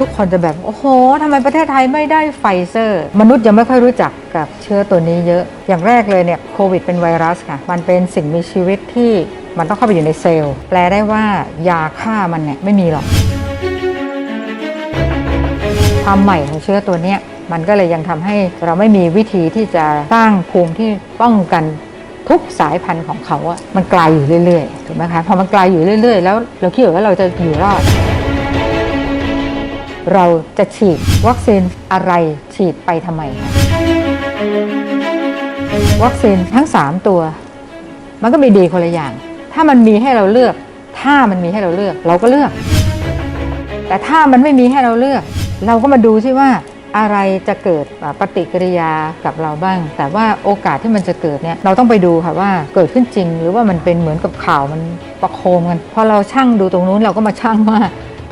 ทุกคนจะแบบ โอ้โหทำไมประเทศไทยไม่ได้ไฟเซอร์ มนุษย์ยังไม่ค่อยรู้จักกับเชื้อตัวนี้เยอะ อย่างแรกเลยเนี่ยโควิดเป็นไวรัสค่ะ มันเป็นสิ่งมีชีวิตที่มันต้องเข้าไปอยู่ในเซลล์ แปลได้ว่ายาฆ่ามันเนี่ยไม่มีหรอก ความใหม่ของเชื้อตัวเนี้ยมันก็เลยยังทำให้เราไม่มีวิธีที่จะสร้างภูมิที่ป้องกันทุกสายพันธุ์ของเขาอะมันไกลยอยู่เรื่อยๆ ถูกไหมคะ พอมันไกลยอยู่เรื่อยๆ แล้วเราคิดว่าเราจะอยู่รอด เราจะฉีดวัคซีนอะไรฉีดไปทำไมคะวัคซีนทั้ง 3 ตัว มันก็มีดีคนละอย่าง ถ้ามันมีให้เราเลือก ถ้ามันมีให้เราเลือก เราก็เลือก แต่ถ้ามันไม่มีให้เราเลือก เราก็มาดูซิว่าอะไรจะเกิดปฏิกิริยากับเราบ้าง แต่ว่าโอกาสที่มันจะเกิดเนี่ยเราต้องไปดูค่ะว่าเกิดขึ้นจริง หรือว่ามันเป็นเหมือนกับข่าวมันประโคมกันพอเราชั่งดูตรงนู้นเราก็มาชั่งว่า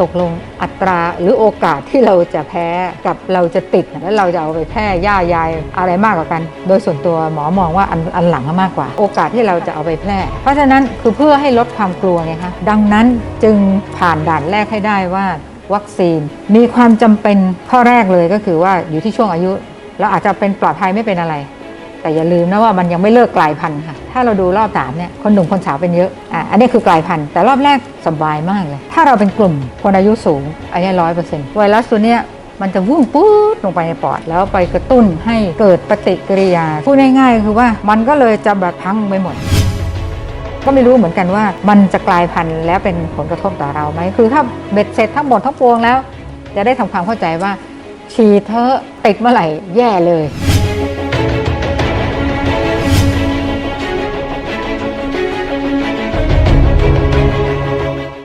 ตกลงอัตราหรือโอกาสที่เราจะแพ้กับเราจะติด แล้วเราจะเอาไปแพร่ย่ายายอะไรมากกว่ากัน โดยส่วนตัวหมอมองว่าอันอันหลังมากกว่า โอกาสที่เราจะเอาไปแพร่ เพราะฉะนั้นคือเพื่อให้ลดความกลัวไงคะดังนั้นจึงผ่านด่านแรกให้ได้ว่าวัคซีนมีความจำเป็นข้อแรกเลยก็คือว่าอยู่ที่ช่วงอายุแล้วอาจจะเป็นปลอดภัยไม่เป็นอะไร แต่อย่าลืมนะว่ามันยังไม่เลิกกลายพันธุ์ค่ะ ถ้าเราดูรอบสามเนี่ยคนหนุ่มคนสาวเป็นเยอะอะอันนี้คือกลายพันธุ์แต่รอบแรกสบายมากเลย ถ้าเราเป็นกลุ่มคนอายุสูงอันนี้ร้อยเปอร์เซ็นต์ไวรัสตัวเนี้ยมันจะวุ่งปุ๊ดลงไปในปอด แล้วไปกระตุ้นให้เกิดปฏิกิริยาพูดง่ายๆคือว่ามันก็เลยจะแบบพังไปหมดก็ไม่รู้เหมือนกันว่ามันจะกลายพันธุ์แล้วเป็นผลกระทบต่อเราไหมคือถ้าเบ็ดเสร็จทั้งหมดทั้งปวงแล้ว จะได้ทำความเข้าใจว่าฉีดเธอติดเมื่อไหร่แย่เลย